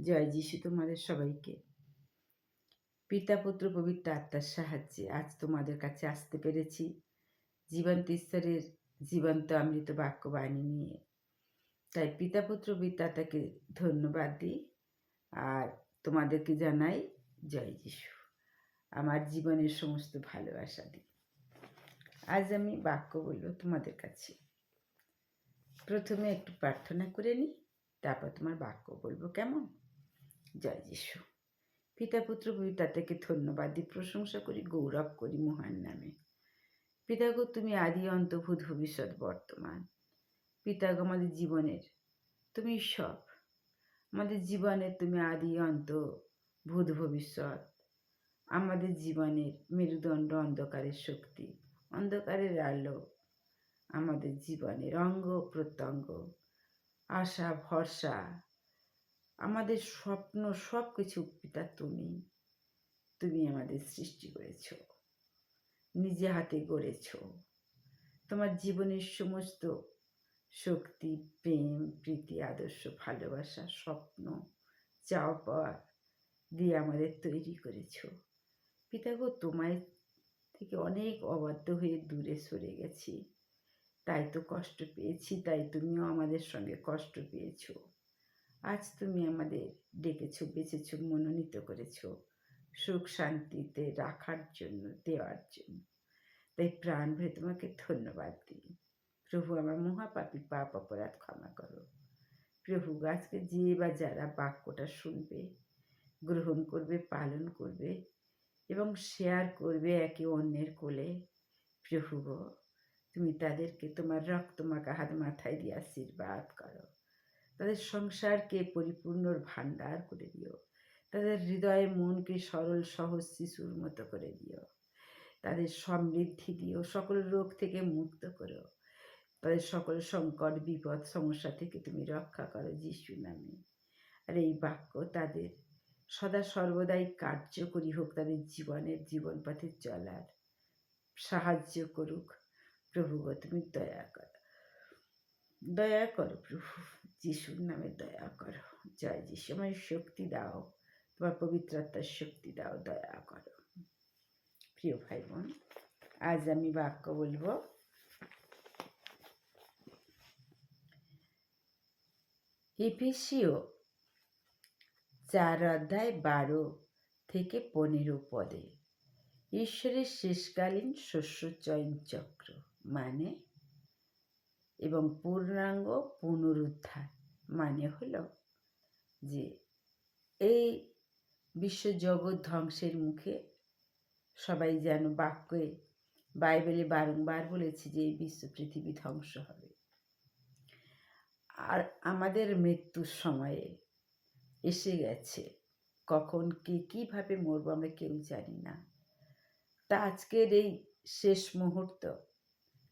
জয় যিশু তোমাদের সবাইকে। পিতা, পুত্র, পবিত্র আত্মার সাহায্যে আজ তোমাদের কাছে আসতে পেরেছি। জীবন্ত ঈশ্বরের জীবন্ত অমৃত বাক্য বাণী নিয়ে। তাই পিতা, পুত্র পিতাতাকে ধন্যবাদ দিই আর তোমাদেরকে জানাই জয় যিশু। আমার জীবনের সমস্ত ভালোবাসা দিই। আজ আমি বাক্য বলব তোমাদের কাছে। প্রথমে একটু প্রার্থনা করে নিই, তারপর তোমার বাক্য বলব কেমন? জয় যিশু। পিতা, পুত্র তাকে ধন্যবাদ দিই প্রশংসা করি, গৌরব করি মহান নামে। পিতাগো, তুমি আদি অন্তভূত ভবিষ্যৎ, বর্তমান। পিতাগো, আমাদের জীবনের তুমি সব। আমাদের জীবনের তুমি আদি অন্ত ভূত ভবিষ্যৎ। আমাদের জীবনের মেরুদণ্ড অন্ধকারের শক্তি, অন্ধকারের আলো। আমাদের জীবনের অঙ্গ, প্রত্যঙ্গ, আশা, ভরসা আমাদের স্বপ্ন সব কিছু পিতা তুমি তুমি আমাদের সৃষ্টি করেছ, নিজে হাতে গড়েছ। তোমার জীবনের সমস্ত শক্তি, প্রেম, প্রীতি, আদর্শ, ভালোবাসা, স্বপ্ন, চাওয়া পাওয়া দিয়ে আমাদের তৈরি করেছ। পিতাগো, তোমায় থেকে অনেক অবাধ্য হয়ে দূরে সরে গেছি। তাই তো কষ্ট পেয়েছি, তাই তুমিও আমাদের সঙ্গে কষ্ট পেয়েছ। আজ তুমি আমাদের ডেকেছো, বেঁচেছো, মনোনীত করেছ, সুখ শান্তিতে রাখার জন্য, দেওয়ার জন্য। তাই প্রাণ ভরে তোমাকে ধন্যবাদ দিই। প্রভু, আমার মহাপাপী পাপ অপরাধ ক্ষমা করো। প্রভু, আজকে যে বা যারা বাক্যটা শুনবে, গ্রহণ করবে, পালন করবে এবং শেয়ার করবে একে অন্যের কোলে, প্রভু তুমি তাদেরকে তোমার রক্তমাখা হাত মাথায় দিয়ে আশীর্বাদ করো। তাদের সংসারকে পরিপূর্ণর ভাণ্ডার করে দিও। তাদের হৃদয়ে মনকে সরল, সহজ শিশুর মতো করে দিও। তাদের সমৃদ্ধি দিও। সকল রোগ থেকে মুক্ত করো। তাদের সকল সংকট, বিপদ, সমস্যা থেকে তুমি রক্ষা করো যিশু নামে। আর এই বাক্য তাদের সদা সর্বদাই কার্যকরী হোক তাদের জীবনের জীবন পথে চলার। সাহায্য করুক প্রভু তুমি দয়া করো। দয়া করো প্রভু। যিশুর নামে দয়া করো। জয় যিশু। আমার শক্তি দাও। তোমার পবিত্রতার শক্তি দাও, দয়া করো। প্রিয় ভাই বোন আজ আমি বাক্য বলব এপিসিও চার অধ্যায় বারো থেকে পনেরো পদে, ঈশ্বরের শেষকালীন শস্য চয়ন চক্র মানে এবং পূর্ণাঙ্গ পুনরুদ্ধার মানে হলো যে এই বিশ্বজগৎ ধ্বংসের মুখে সবাই যেন বাক্যে, বাইবেলে বারংবার বলেছে যে এই বিশ্ব পৃথিবী ধ্বংস হবে। আর আমাদের মৃত্যুর সময়ে এসে গেছে, কখন কে কীভাবে মরবো আমরা কেউ জানি না। তা আজকের এই শেষ মুহূর্ত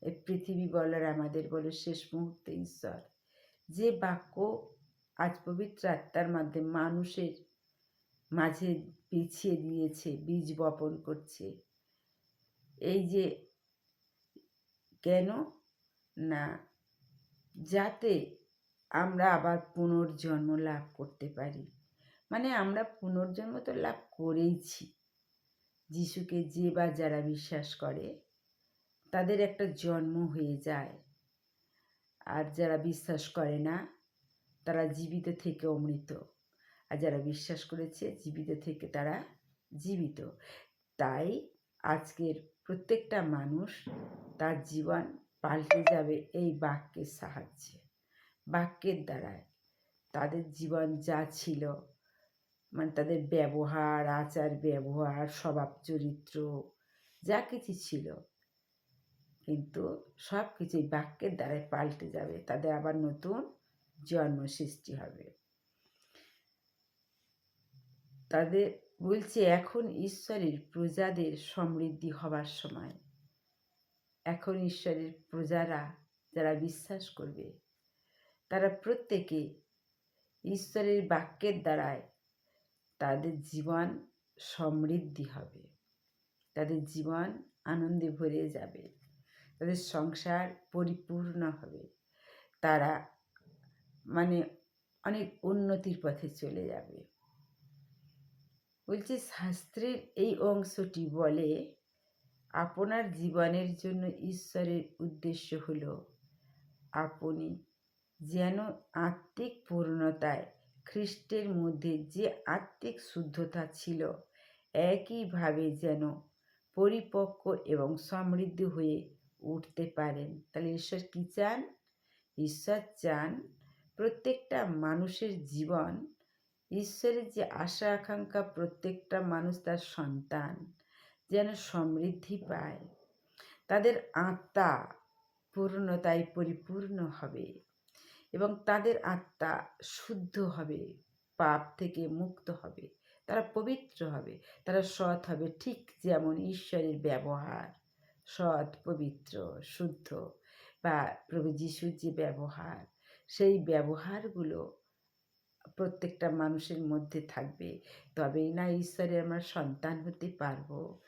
এই পৃথিবী বলার আমাদের বলে শেষ মুহূর্তে ঈশ্বর। যে বাক্য আজ পবিত্র আত্মার মাধ্যমে মানুষের মাঝে বিছিয়ে দিয়েছে, বীজ বপন করছে, এই যে কেন? না, যাতে আমরা আবার পুনর্জন্ম লাভ করতে পারি। মানে আমরা পুনর্জন্ম তো লাভ করেইছি। যিশুকে যে বা যারা বিশ্বাস করে তাদের একটা জন্ম হয়ে যায়। আর যারা বিশ্বাস করে না, তারা জীবিত থেকে অমৃত। আর যারা বিশ্বাস করেছে, জীবিত থেকে তারা জীবিত। তাই আজকের প্রত্যেকটা মানুষ তার জীবন পাল্টে যাবে এই বাক্যের সাহায্যে। বাক্যের দ্বারায় তাদের জীবন যা ছিল মানে তাদের ব্যবহার আচার ব্যবহার স্বভাব চরিত্র যা কিছু ছিল কিন্তু সব কিছুই বাক্যের দ্বারাই পাল্টে যাবে। তাদের আবার নতুন জন্ম সৃষ্টি হবে। তাদের বলছে, এখন ঈশ্বরের প্রজাদের সমৃদ্ধি হবার সময়। এখন ঈশ্বরের প্রজারা যারা বিশ্বাস করবে, তারা প্রত্যেকে ঈশ্বরের বাক্যের দ্বারায় তাদের জীবন সমৃদ্ধি হবে। তাদের জীবন আনন্দে ভরে যাবে। তাদের সংসার পরিপূর্ণ হবে। তারা মানে অনেক উন্নতির পথে চলে যাবে। বলছে, শাস্ত্রের এই অংশটি বলে, আপনার জীবনের জন্য ঈশ্বরের উদ্দেশ্য হল, আপনি যেন আত্মিক পূর্ণতায় খ্রিস্টের মধ্যে যে আত্মিক শুদ্ধতা ছিল, একইভাবে যেন পরিপক্ক এবং সমৃদ্ধ হয়ে উঠতে পারেন। তাহলে ঈশ্বর কী চান? ঈশ্বর চান প্রত্যেকটা মানুষের জীবন, ঈশ্বরের যে আশা, আকাঙ্ক্ষা প্রত্যেকটা মানুষ তার সন্তান যেন সমৃদ্ধি পায়। তাদের আত্মা পূর্ণতায় পরিপূর্ণ হবে এবং তাদের আত্মা শুদ্ধ হবে, পাপ থেকে মুক্ত হবে। তারা পবিত্র হবে, তারা সৎ হবে, ঠিক যেমন ঈশ্বরের ব্যবহার। সৎ, পবিত্র, শুদ্ধ বা প্রভু যিশুর যে ব্যবহার, সেই ব্যবহারগুলো প্রত্যেকটা মানুষের মধ্যে থাকবে। তবেই না ঈশ্বরে আমরা সন্তান হতে পারব।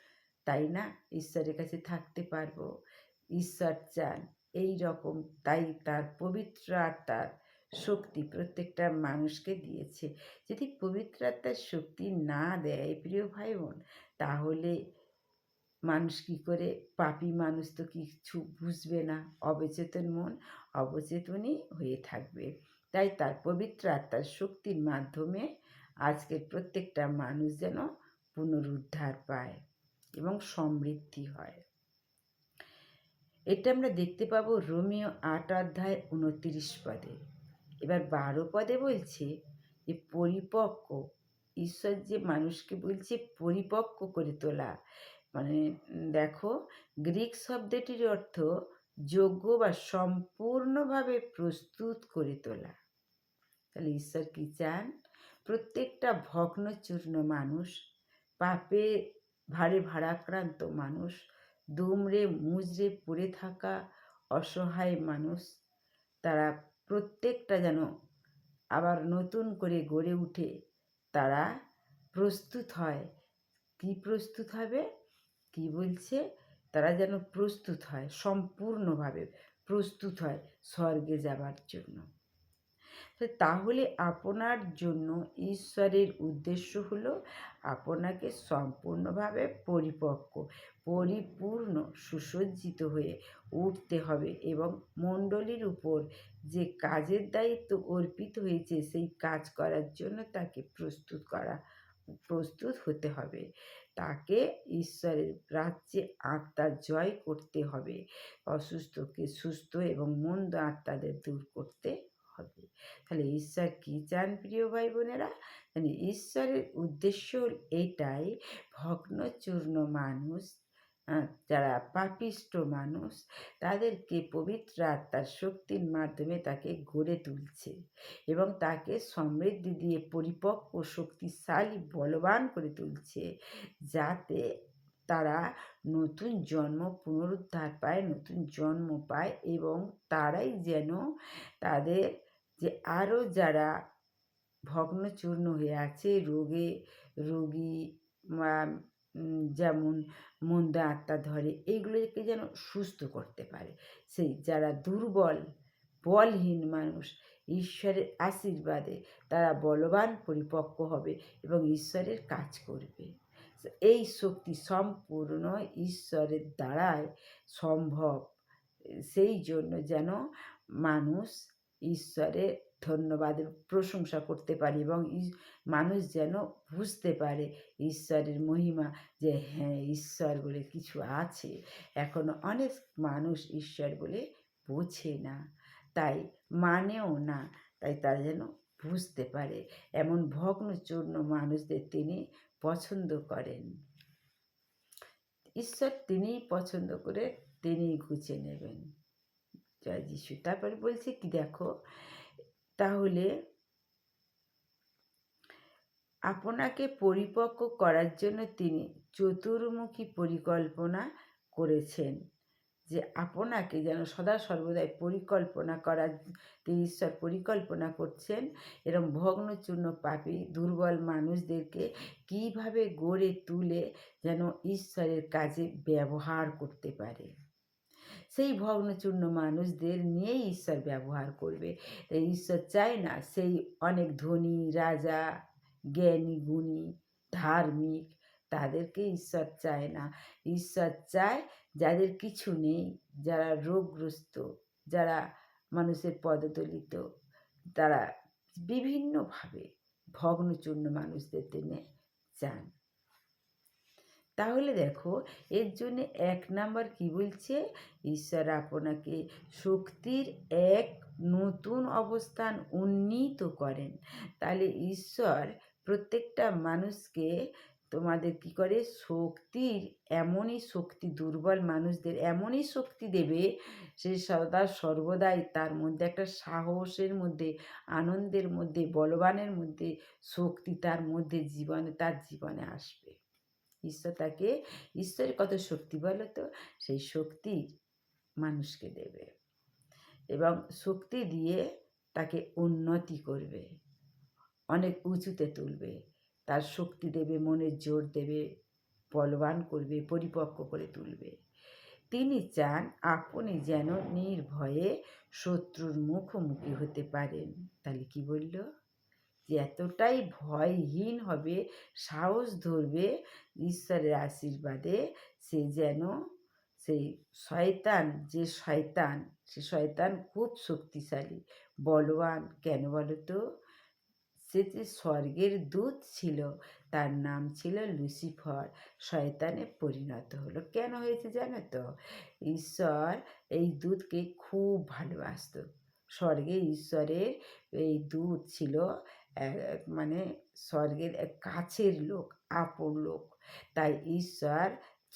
তাই না? ঈশ্বরের কাছে থাকতে পারব। ঈশ্বর চান এই রকম, তাই তার পবিত্র আত্মার শক্তি প্রত্যেকটা মানুষকে দিয়েছে। যদি পবিত্র আত্মার শক্তি না দেয়, প্রিয় ভাই বোন তাহলে মানুষ কি করে? পাপি মানুষ তো কিছু বুঝবে না। অবচেতন মন অবচেতনই হয়ে থাকবে। তাই তার পবিত্র আত্মার শক্তির মাধ্যমে আজকের প্রত্যেকটা মানুষ যেন পুনরুদ্ধার পায় এবং সমৃদ্ধি হয়। এটা আমরা দেখতে পাবো রোমিও আট অধ্যায় উনত্রিশ পদে। এবার বারো পদে বলছে যে, পরিপক্ক। ঈশ্বর যে মানুষকে বলছে, পরিপক্ক করে তোলা। মানে দেখো, গ্রিক শব্দটির অর্থ যোগ্য বা সম্পূর্ণভাবে প্রস্তুত করে তোলা। তাহলে ঈশ্বর কি চান? প্রত্যেকটা ভগ্নচূর্ণ মানুষ, পাপে ভারে ভারাক্রান্ত মানুষ, দুমড়ে মুজড়ে পড়ে থাকা অসহায় মানুষ, তারা প্রত্যেকটা যেন আবার নতুন করে গড়ে উঠে, তারা প্রস্তুত হয়। কি প্রস্তুত হবে? কি বলছে? তারা যেন প্রস্তুত হয়, সম্পূর্ণভাবে প্রস্তুত হয় স্বর্গে যাবার জন্য। তাহলে আপনার জন্য ঈশ্বরের উদ্দেশ্য হলো আপনাকে সম্পূর্ণভাবে পরিপক্ক, পরিপূর্ণ, সুসজ্জিত হয়ে উঠতে হবে এবং মণ্ডলীর উপর যে কাজের দায়িত্ব অর্পিত হয়েছে, সেই কাজ করার জন্য তাকে প্রস্তুত করা, প্রস্তুত হতে হবে। তাকে ঈশ্বরের রাজ্যে আত্মা জয় করতে হবে। অসুস্থকে সুস্থ এবং মন্দ আত্মাদের দূর করতে হবে। তাহলে ঈশ্বর কী চান প্রিয় ভাই বোনেরা মানে ঈশ্বরের উদ্দেশ্য এটাই ভগ্নচূর্ণ মানুষ যারা পাপিষ্ট মানুষ, তাদেরকে পবিত্র আত্মার শক্তির মাধ্যমে তাকে গড়ে তুলছে এবং তাকে সমৃদ্ধি দিয়ে পরিপক্ক শক্তিশালী, বলবান করে তুলছে যাতে তারা নতুন জন্ম, পুনরুদ্ধার পায়, নতুন জন্ম পায় এবং তারাই যেন তাদের যে আরও যারা ভগ্নচূর্ণ হয়ে আছে, রোগে, রোগী যেমন মন্দ আত্মা ধরে এইগুলোকে যেন সুস্থ করতে পারে। সেই যারা দুর্বল, বলহীন মানুষ, ঈশ্বরের আশীর্বাদে তারা বলবান, পরিপক্ক হবে এবং ঈশ্বরের কাজ করবে। এই শক্তি সম্পূর্ণ ঈশ্বরের দ্বারায় সম্ভব। সেই জন্য যেন মানুষ ঈশ্বরের ধন্যবাদ, প্রশংসা করতে পারে এবং মানুষ যেন বুঝতে পারে ঈশ্বরের মহিমা যে হ্যাঁ ঈশ্বর বলে কিছু আছে। এখনও অনেক মানুষ ঈশ্বর বলে বোঝে না, তাই মানেও না, তাই তারা যেন বুঝতে পারে। এমন ভগ্ন ভগ্নচূর্ণ মানুষদের তিনি পছন্দ করেন। ঈশ্বর তিনিই পছন্দ করে তিনিই ঘুচে নেবেন। জয় যিশু। তারপরে বলছে কি, দেখো তাহলে আপনাকে পরিপক্ক করার জন্য তিনি চতুর্মুখী পরিকল্পনা করেছেন যে আপনাকে যেন সদা সর্বদাই পরিকল্পনা করার, তিনি ঈশ্বর পরিকল্পনা করছেন এরম ভগ্নচূর্ণ পাপী দুর্বল মানুষদেরকে কীভাবে গড়ে তুলে যেন ঈশ্বরের কাজে ব্যবহার করতে পারে। সেই ভগ্নচূর্ণ মানুষদের নিয়েই ঈশ্বর ব্যবহার করবে। ঈশ্বর চায় না সেই অনেক ধনী, রাজা, জ্ঞানী, গুণী, ধার্মিক, তাদেরকে ঈশ্বর চায় না। ঈশ্বর চায় যাদের কিছু নেই, যারা রোগগ্রস্ত, যারা মানুষের পদদলিত, তারা বিভিন্নভাবে ভগ্নচূর্ণ মানুষদের টেনে চান। তাহলে দেখো, এর জন্য এক নাম্বার কি বলছে? ঈশ্বর আপনাকে শক্তির এক নতুন অবস্থান উন্নীত করেন। তাহলে ঈশ্বর প্রত্যেকটা মানুষকে তোমাদের কি করে? শক্তির, এমনই শক্তি, দুর্বল মানুষদের এমনই শক্তি দেবে সে সদা সর্বদাই তার মধ্যে একটা সাহসের মধ্যে, আনন্দের মধ্যে, বলবানের মধ্যে শক্তি তার মধ্যে জীবনে, তার জীবনে আসবে। ঈশ্বর তাকে ঈশ্বরের কত শক্তি বলো তো? সেই শক্তি মানুষকে দেবে এবং শক্তি দিয়ে তাকে উন্নতি করবে, অনেক উঁচুতে তুলবে। তার শক্তি দেবে মনের জোর দেবে, বলবান করবে, পরিপক্ক করে তুলবে। তিনি চান আপনি যেন নির্ভয়ে শত্রুর মুখোমুখি হতে পারেন। তাহলে কি বলল? এতটাই ভয়হীন হবে, সাহস ধরবে ঈশ্বরের আশীর্বাদে, সে যেন সেই শয়তান, যে শয়তান, সে শয়তান খুব শক্তিশালী। বলবান, কেন বলো তো? সে যে স্বর্গের দূত ছিল, তার নাম ছিল লুসিফর। শয়তানে পরিণত হলো। কেন হয়েছে জানো তো? ঈশ্বর এই দূতকে খুব ভালোবাসত। স্বর্গে ঈশ্বরের এই দূত ছিল মানে স্বর্গের কাছের লোক, আপন লোক। তাই ঈশ্বর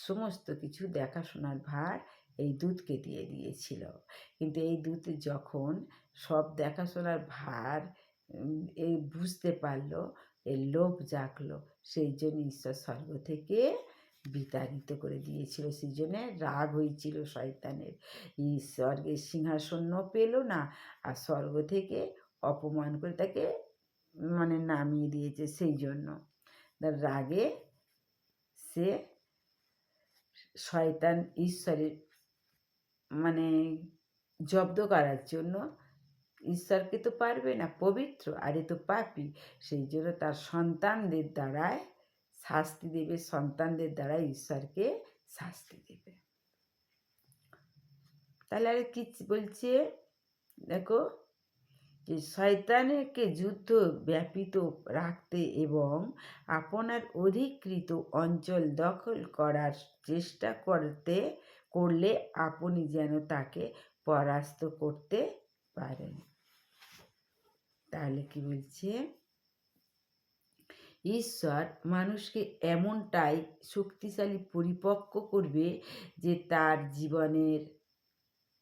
সমস্ত কিছু দেখাশোনার ভার এই দুধকে দিয়ে দিয়েছিল। কিন্তু এই দুধ যখন সব দেখাশোনার ভার এই বুঝতে পারল এই লোভ জাগলো, সেই জন্য ঈশ্বর স্বর্গ থেকে বিতাড়িত করে দিয়েছিল। সেই জন্যে রাগ হয়েছিল শয়তানের। স্বর্গের সিংহাসন পেল না, আর স্বর্গ থেকে অপমান করে তাকে মানে নামিয়ে দিয়েছে সেই জন্য। রাগে সে শয়তান ঈশ্বরের মানে জব্দ করার জন্য ঈশ্বরকে তো পারবে না, পবিত্র, আরে তো পাপি। সেই জন্য তার সন্তানদের দ্বারায় শাস্তি দেবে, সন্তানদের দ্বারা ঈশ্বরকে শাস্তি দেবে। তাহলে আর কি বলছে? দেখো যে শয়তানকে যুদ্ধ ব্যাপিত রাখতে এবং আপনার অধিকৃত অঞ্চল দখল করার চেষ্টা করতে, করলে আপনি যেন তাকে পরাস্ত করতে পারেন। তাহলে কি বলছে? ঈশ্বর মানুষকে এমনটাই শক্তিশালী পরিপক্ক করবে যে তার জীবনের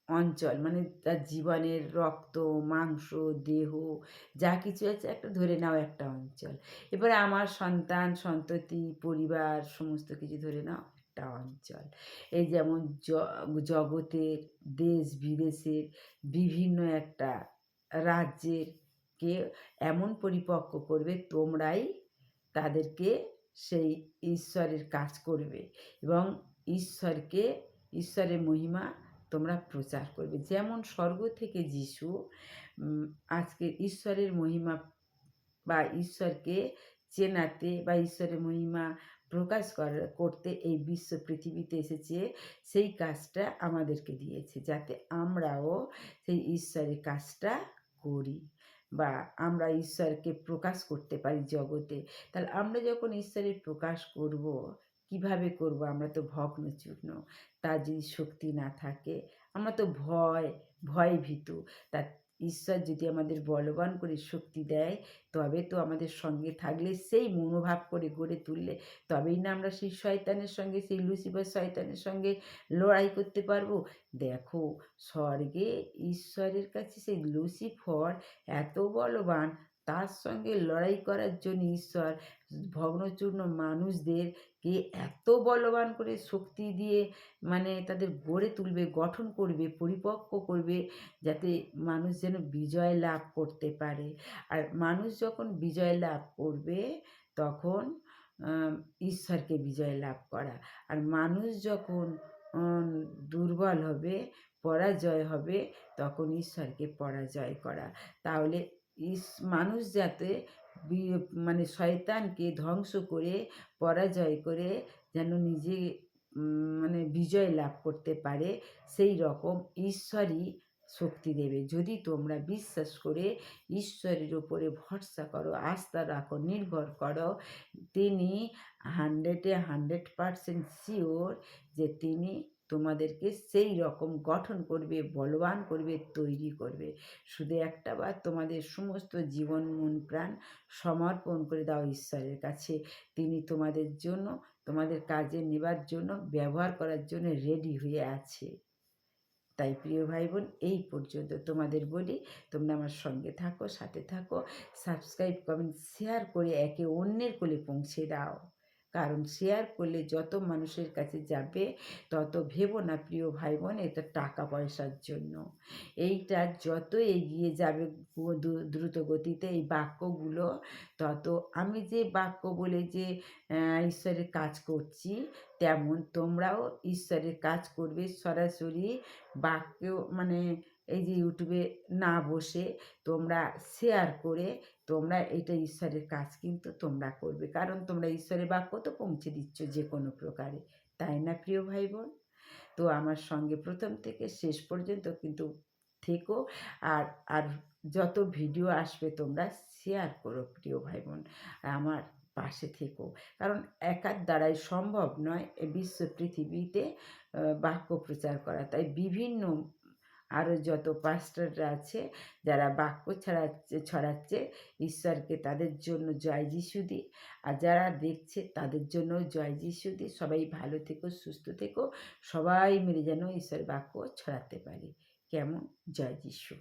অঞ্চল মানে তার জীবনের রক্ত, মাংস, দেহ, যা কিছু আছে একটা ধরে নাও একটা অঞ্চল। এবারে আমার সন্তান, সন্ততি, পরিবার সমস্ত কিছু ধরে নাও একটা অঞ্চল। এই যেমন জগতের, দেশ বিদেশের বিভিন্ন একটা রাজ্যের কে এমন পরিপক্ক করবে, তোমরাই তাদেরকে সেই ঈশ্বরের কাজ করবে এবং ঈশ্বরকে, ঈশ্বরের মহিমা তোমরা প্রচার করবে। যেমন স্বর্গ থেকে যিশু আজকে ঈশ্বরের মহিমা বা ঈশ্বরকে চেনাতে বা ঈশ্বরের মহিমা প্রকাশ করতে এই বিশ্ব পৃথিবীতে এসেছে, সেই কাজটা আমাদেরকে দিয়েছে। যাতে আমরাও সেই ঈশ্বরের কাজটা করি বা আমরা ঈশ্বরকে প্রকাশ করতে পারি জগতে। তাহলে আমরা যখন ঈশ্বরের প্রকাশ করব কীভাবে করব? আমরা তো ভগ্নচূর্ণ, তার যদি শক্তি না থাকে, আমরা তো ভয় ভয় ভীতু তা ঈশ্বর যদি আমাদের বলবান করে শক্তি দেয়, তবে তো আমাদের সঙ্গে থাকলে সেই মনোভাব করে গড়ে তুললে, তবেই না আমরা সেই শয়তানের সঙ্গে, সেই লুসিফার শয়তানের সঙ্গে লড়াই করতে পারব? দেখো, স্বর্গে ঈশ্বরের কাছে সেই লুসিফর এত বলবান তার সঙ্গে লড়াই করার জন্য ঈশ্বর, ভগ্নচূর্ণ মানুষদেরকে এত বলবান করে শক্তি দিয়ে মানে তাদের গড়ে তুলবে, গঠন করবে, পরিপক্ক করবে, যাতে মানুষ যেন বিজয় লাভ করতে পারে। আর মানুষ যখন বিজয় লাভ করবে, তখন ঈশ্বরকে বিজয় লাভ করা। আর মানুষ যখন দুর্বল হবে, পরাজয় হবে, তখন ঈশ্বরকে পরাজয় করা। তাহলে ইস, মানুষ যাতে মানে শয়তানকে ধ্বংস করে, পরাজয় করে, যেন নিজে মানে বিজয় লাভ করতে পারে, সেই রকম ঈশ্বরই শক্তি দেবে। যদি তোমরা বিশ্বাস করে ঈশ্বরের উপরে ভরসা করো, আস্থা রাখো, নির্ভর করো, তিনি হান্ড্রেডে হান্ড্রেড পারসেন্ট শিওর যে তিনি তোমাদেরকে সেই রকম গঠন করবে, বলবান করবে, তৈরি করবে। শুধু একটা বার তোমাদের সমস্ত জীবন, মন, প্রাণ সমর্পণ করে দাও ঈশ্বরের কাছে। তিনি তোমাদের জন্য, তোমাদের কাজে নেবার জন্য, ব্যবহার করার জন্য রেডি হয়ে আছে। তাই প্রিয় ভাই বোন এই পর্যন্ত তোমাদের বলি, তোমরা আমার সঙ্গে থাকো, সাথে থাকো সাবস্ক্রাইব কমেন্ট শেয়ার করে একে অন্যের কোলে পৌঁছে দাও। কারণ শেয়ার করলে যত মানুষের কাছে যাবে, তত ভেবো না প্রিয় ভাই বোন এটা টাকা পয়সার জন্য। এইটা যত এগিয়ে যাবে দ্রু- দ্রুত গতিতে এই বাক্যগুলো, তত আমি যে বাক্য বলে যে ঈশ্বরের কাজ করছি, তেমন তোমরাও ঈশ্বরের কাজ করবে সরাসরি বাক্য মানে এই যে ইউটিউবে না বসে তোমরা শেয়ার করে তোমরা এটা ঈশ্বরের কাজ কিন্তু তোমরা করবে। কারণ তোমরা ঈশ্বরের বাক্য তো পৌঁছে দিচ্ছ যে কোনো প্রকারে। তাই না, প্রিয় ভাই বোন তো আমার সঙ্গে প্রথম থেকে শেষ পর্যন্ত কিন্তু থেকো। আর আর যত ভিডিও আসবে তোমরা শেয়ার করো, প্রিয় ভাই বোন আমার পাশে থেকো। কারণ একার দ্বারাই সম্ভব নয় বিশ্ব পৃথিবীতে বাক্য প্রচার করা। তাই বিভিন্ন আরও যত পাস্টাররা আছে, যারা বাক্য ছড়াচ্ছে ছড়াচ্ছে, ঈশ্বরকে তাদের জন্য জয় যিশু দি। আর যারা দেখছে তাদের জন্য জয় যিশু দি। সবাই ভালো থেকো, সুস্থ থেকো, সবাই মিলে যেন ঈশ্বর বাক্য ছড়াতে পারি। কেমন? জয় যিশু।